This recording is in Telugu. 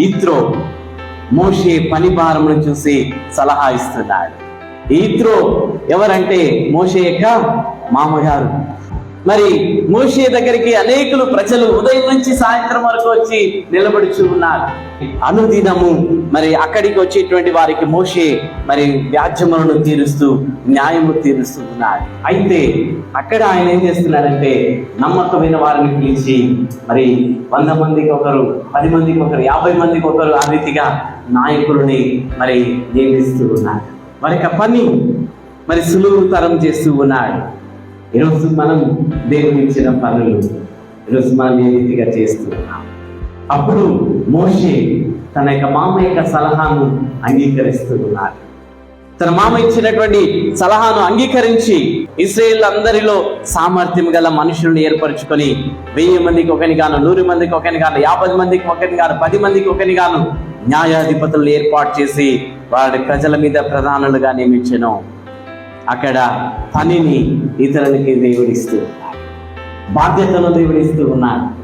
ఈత్రో మోషే పని భారమును చూసి సలహా ఇస్తున్నాడు. ఈత్రో ఎవరంటే మోషే యొక్క మామగారు. మరి మోషే దగ్గరికి అనేకులు ప్రజలు ఉదయం నుంచి సాయంత్రం వరకు వచ్చి నిలబడుచు ఉన్నారు. అనుదినము మరి అక్కడికి వచ్చేటువంటి వారికి మోషే మరి వ్యాజ్యములను తీరుస్తూ న్యాయము తీరుస్తూ ఉన్నాడు అయితే అక్కడ ఆయన ఏం చేస్తున్నాడంటే నమ్మకమైన వారిని పిలిచి మరి వంద మందికి ఒకరు పది మందికి ఒకరు యాభై మందికి ఒకరు ఆ రీతిగా నాయకులని మరి నియమిస్తూ ఉన్నారు. వారి యొక్క పని మరి సులువుతరం చేస్తూ ఉన్నాడు ఈరోజు మనం దేవుని ఇచ్చిన పనులు ఈరోజు మనం ఏ రీతిగా చేస్తున్నాం? అప్పుడు మోషే తన యొక్క మామ యొక్క సలహాను అంగీకరిస్తున్నారు తన మామ ఇచ్చినటువంటి సలహాను అంగీకరించి ఇస్రాయేల్ అందరిలో సామర్థ్యం గల మనుషులను ఏర్పరచుకొని వెయ్యి మందికి ఒకని గాను నూరు మందికి ఒకని గాను యాభై మందికి ఒకని గాను పది మందికి ఒకని గాను న్యాయాధిపతులను ఏర్పాటు చేసి వారి ప్రజల మీద ప్రధానులుగా నియమించను. అక్కడ పనిని ఇతరులకి దేవుడిస్తూ ఉన్నాడు బాధ్యతను దేవుడిస్తూ ఉన్నాడు